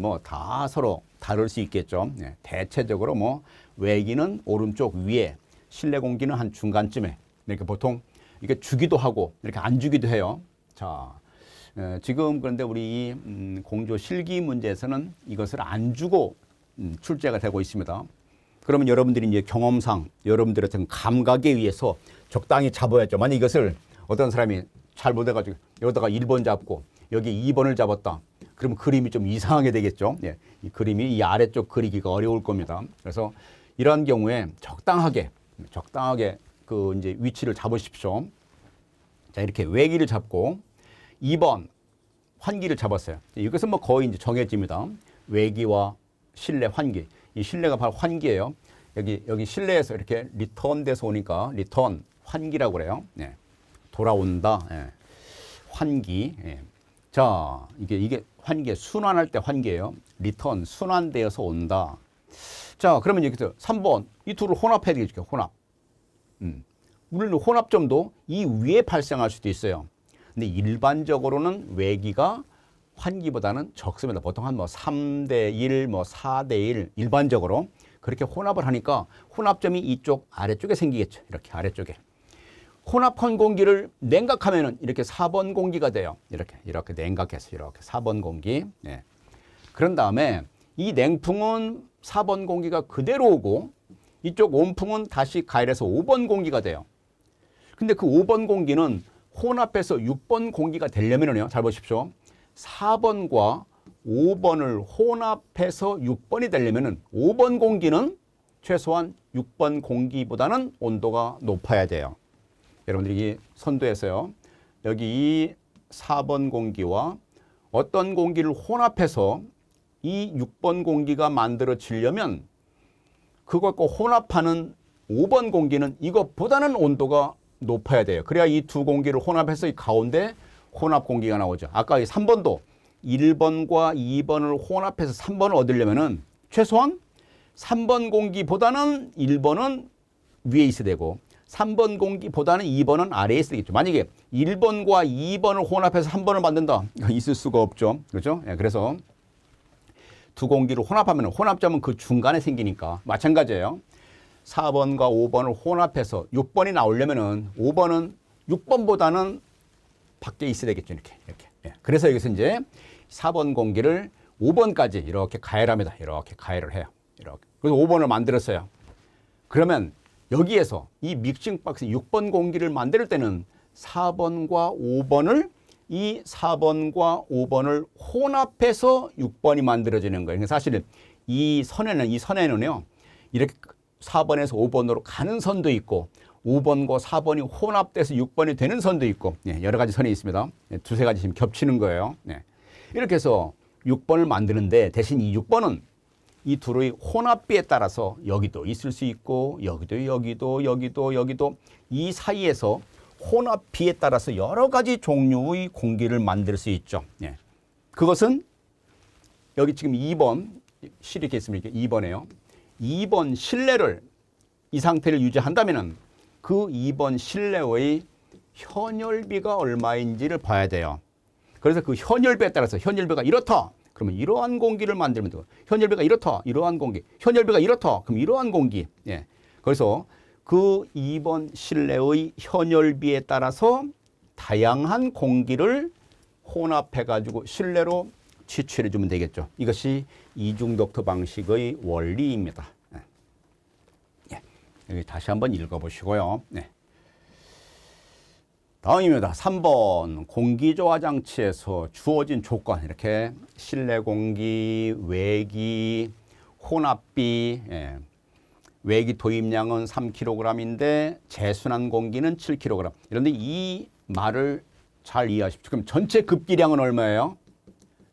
뭐 다 서로 다를 수 있겠죠. 예, 대체적으로 뭐 외기는 오른쪽 위에 실내 공기는 한 중간쯤에 이렇게 보통 이렇게 주기도 하고 이렇게 안 주기도 해요. 자, 에, 지금 그런데 우리 이, 음, 공조 실기 문제에서는 이것을 안 주고 음, 출제가 되고 있습니다. 그러면 여러분들이 이제 경험상 여러분들의 어떤 감각에 의해서 적당히 잡아야죠. 만약 이것을 어떤 사람이 잘못해가지고 여기다가 1번 잡고 여기 2번을 잡았다. 그러면 그림이 좀 이상하게 되겠죠. 예, 이 그림이 이 아래쪽 그리기가 어려울 겁니다. 그래서 이러한 경우에 적당하게 적당하게 그 이제 위치를 잡으십시오. 자 이렇게 외기를 잡고 2번 환기를 잡았어요. 이것은 뭐 거의 이제 정해집니다. 외기와 실내 환기. 이 실내가 바로 환기예요. 여기 여기 실내에서 이렇게 리턴돼서 오니까 리턴 환기라고 그래요. 예. 돌아온다. 예. 환기. 예. 자 이게 이게 환기 순환할 때 환기예요. 리턴 순환되어서 온다. 자 그러면 여기서 3번 이 둘을 혼합해야 되겠죠. 혼합. 음. 물론 혼합점도 이 위에 발생할 수도 있어요. 근데 일반적으로는 외기가 환기보다는 적습니다. 보통 한 뭐 3대 1, 뭐 4대 1 일반적으로 그렇게 혼합을 하니까 혼합점이 이쪽 아래쪽에 생기겠죠. 이렇게 아래쪽에. 혼합한 공기를 냉각하면은 이렇게 4번 공기가 돼요. 이렇게 이렇게 냉각해서 이렇게 4번 공기. 예. 그런 다음에 이 냉풍은 4번 공기가 그대로 오고 이쪽 온풍은 다시 가열해서 5번 공기가 돼요. 근데 그 5번 공기는 혼합해서 6번 공기가 되려면은요. 잘 보십시오. 4번과 5번을 혼합해서 6번이 되려면은 5번 공기는 최소한 6번 공기보다는 온도가 높아야 돼요. 여러분들이 선도에서요. 여기 이 4번 공기와 어떤 공기를 혼합해서 이 6번 공기가 만들어지려면 그것과 혼합하는 5번 공기는 이것보다는 온도가 높아야 돼요. 그래야 이 두 공기를 혼합해서 이 가운데 혼합 공기가 나오죠. 아까 이 3번도 1번과 2번을 혼합해서 3번을 얻으려면은 최소한 3번 공기보다는 1번은 위에 있어야 되고 3번 공기보다는 2번은 아래에 되겠죠. 만약에 1번과 2번을 혼합해서 3번을 만든다. 있을 수가 없죠. 그렇죠? 예, 그래서 두 공기를 혼합하면 혼합점은 그 중간에 생기니까 마찬가지예요. 4번과 5번을 혼합해서 6번이 나오려면은 5번은 6번보다는 밖에 있어야 되겠죠. 이렇게. 이렇게. 예. 그래서 여기서 이제 4번 공기를 5번까지 이렇게 가열합니다. 이렇게 가열을 해요. 이렇게. 그래서 5번을 만들었어요. 그러면 여기에서 이 믹싱 박스 6번 공기를 만들 때는 4번과 5번을 이 4번과 5번을 혼합해서 6번이 만들어지는 거예요. 그러니까 사실은 이 선에는 이 선에는요. 이렇게 4번에서 5번으로 가는 선도 있고 5번과 4번이 혼합돼서 6번이 되는 선도 있고 예, 여러 가지 선이 있습니다. 예, 두세 가지 지금 겹치는 거예요. 예. 이렇게 해서 6번을 만드는데 대신 이 6번은 이 둘의 혼합비에 따라서 여기도 있을 수 있고 여기도 여기도 여기도 여기도 이 사이에서 혼합비에 따라서 여러 가지 종류의 공기를 만들 수 있죠. 예. 그것은 여기 지금 2번 실이렇게 있습니다. 2번에요. 2번 실내를 이 상태를 유지한다면은 그 2번 실내의 현열비가 얼마인지를 봐야 돼요. 그래서 그 현열비에 따라서 현열비가 이렇다. 그러면 이러한 공기를 만들면 되고 현열비가 이렇다. 이러한 공기. 현열비가 이렇다. 그럼 이러한 공기. 예. 그래서 그 2번 실내의 현열비에 따라서 다양한 공기를 혼합해 가지고 실내로 취출해 주면 되겠죠. 이것이 이중독터 방식의 원리입니다. 예. 예. 여기 다시 한번 읽어 보시고요. 네. 다음입니다. 3번 공기조화 장치에서 주어진 조건 이렇게 실내 공기, 외기, 혼합비, 예. 외기 도입량은 3kg인데 재순환 공기는 7kg. 그런데 이 말을 잘 이해하십시오. 그럼 전체 급기량은 얼마예요?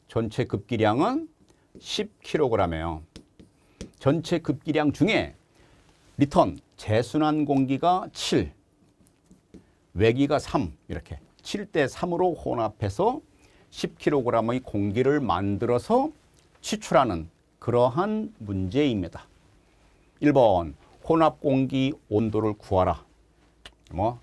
전체 급기량은 10kg이에요. 전체 급기량 중에 리턴 재순환 공기가 7, 외기가 3 이렇게 7대 3으로 혼합해서 10kg의 공기를 만들어서 취출하는 그러한 문제입니다. 1번 혼합 공기 온도를 구하라. 뭐